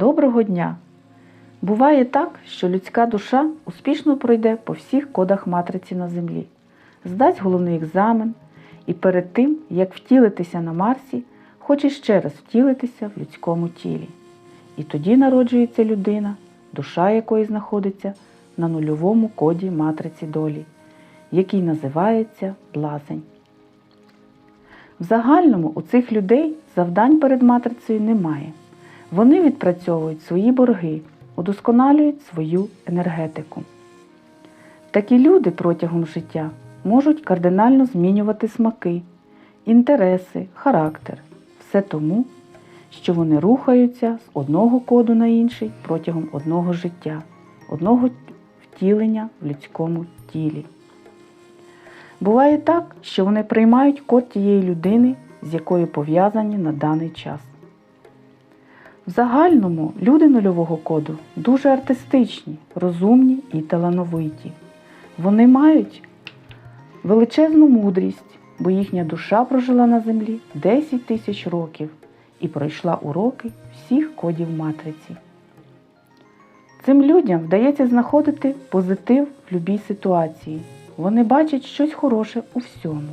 Доброго дня! Буває так, що людська душа успішно пройде по всіх кодах матриці на землі, здасть головний екзамен і перед тим, як втілитися на Марсі, хоче ще раз втілитися в людському тілі. І тоді народжується людина, душа якої знаходиться на нульовому коді матриці долі, який називається блазень. В загальному у цих людей завдань перед матрицею немає. Вони відпрацьовують свої борги, удосконалюють свою енергетику. Такі люди протягом життя можуть кардинально змінювати смаки, інтереси, характер. Все тому, що вони рухаються з одного коду на інший протягом одного життя, одного втілення в людському тілі. Буває так, що вони приймають код тієї людини, з якою пов'язані на даний час. В загальному люди нульового коду дуже артистичні, розумні і талановиті. Вони мають величезну мудрість, бо їхня душа прожила на землі 10 тисяч років і пройшла уроки всіх кодів матриці. Цим людям вдається знаходити позитив в будь-якій ситуації. Вони бачать щось хороше у всьому.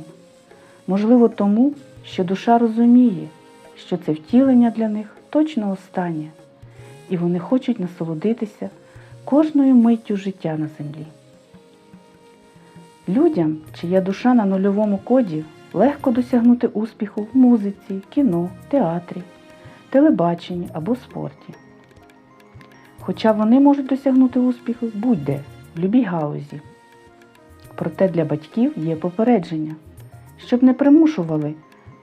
Можливо, тому, що душа розуміє, що це втілення для них точно останнє, і вони хочуть насолодитися кожною миттю життя на землі. Людям, чия душа на нульовому коді, легко досягнути успіху в музиці, кіно, театрі, телебаченні або спорті. Хоча вони можуть досягнути успіху будь-де, в будь-якій галузі. Проте для батьків є попередження, щоб не примушували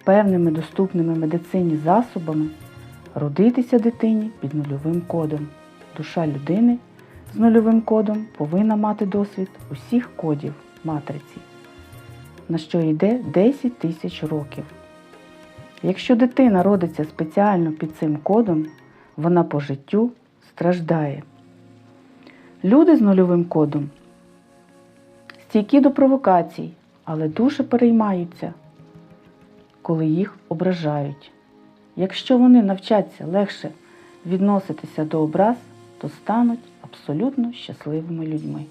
певними доступними медицині засобами родитися дитині під нульовим кодом. Душа людини з нульовим кодом повинна мати досвід усіх кодів матриці, на що йде 10 тисяч років. Якщо дитина родиться спеціально під цим кодом, вона по життю страждає. Люди з нульовим кодом стійкі до провокацій, але дуже переймаються, коли їх ображають. Якщо вони навчаться легше відноситися до образ, то стануть абсолютно щасливими людьми.